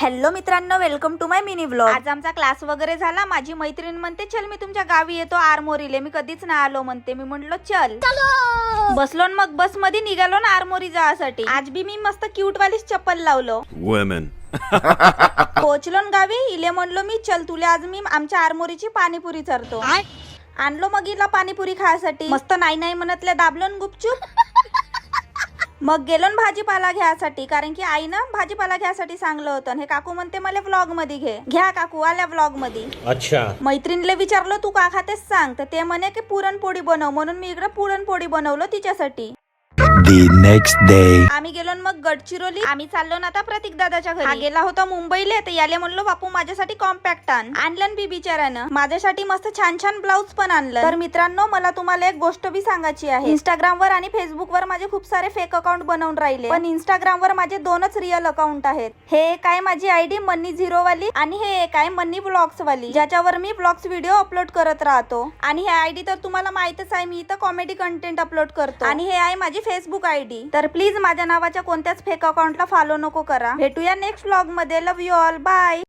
Hello मित्रांनो welcome to my mini blog आज आमचा क्लास वगैरे झाला. माझी मैत्रीण म्हणते चल मी तुमच्या गावी येतो आरमोरीले. मी कधीच नाही आलो म्हणते. मी म्हणलो चल. बसलो मग बसमध्ये निघालो ना आरमोरी जायसाठी आज बी मी मस्त क्यूट वालीच चप्पल लावलो. Women. पोहोचलो न गावी. इले म्हणलो मी चल तुला आज मी आमच्या आरमोरीची पाणीपुरी चरतो. आणलो मग हिला पाणीपुरी खायसाठी. मस्त नाही नाही म्हणतले दाबलो गुपचूप. मग गेलो न भाजीपाला घ्यायसाठी कारण की आई ना भाजीपाला घ्यायसाठी सांगलं होतं. आणि हे काकू म्हणते मला व्लॉगमध्ये घे. घ्या काकू आल्या व्लॉगमध्ये अच्छा. मैत्रिणीला विचारलं तू का खातेस? सांग. तर ते म्हणे की पुरणपोळी बनव. म्हणून मी इकडे पुरणपोळी बनवलं तिच्यासाठी. The next day. आम्ही गेलो न मग गडचिरोली आम्ही चाललो ना आता प्रतीक दादाच्या घरी. हा गेला होता मुंबईला तर याले म्हणलो बापू माझ्यासाठी कॉम्पॅक्ट आण. आणलं बी बिचारानं माझ्यासाठी मस्त छान छान ब्लाऊज पण आणलं. तर मित्रांनो मला तुम्हाला एक गोष्ट बी सांगायची आहे. इंस्टाग्राम वर आणि फेसबुक वर माझे खूप सारे फेक अकाउंट बनवून राहिले. पण इंस्टाग्राम वर माझे दोनच रिअल अकाउंट आहेत. हे एक आहे माझी आयडी मन्नी झिरो वाली आणि हे एक आहे मन्नी ब्लॉग्स वाली ज्याच्यावर मी ब्लॉग्स व्हिडिओ अपलोड करत राहतो. आणि हे आयडी तर तुम्हाला माहितच आहे मी इथं कॉमेडी कंटेंट अपलोड करतो. आणि हे आहे माझी फेसबुक आयडी. तर प्लीज माझ्या नावाच्या कोणत्याच फेक अकाउंटला फॉलो नको करा. भेटूया नेक्स्ट ब्लॉगमध्ये. Love you all bye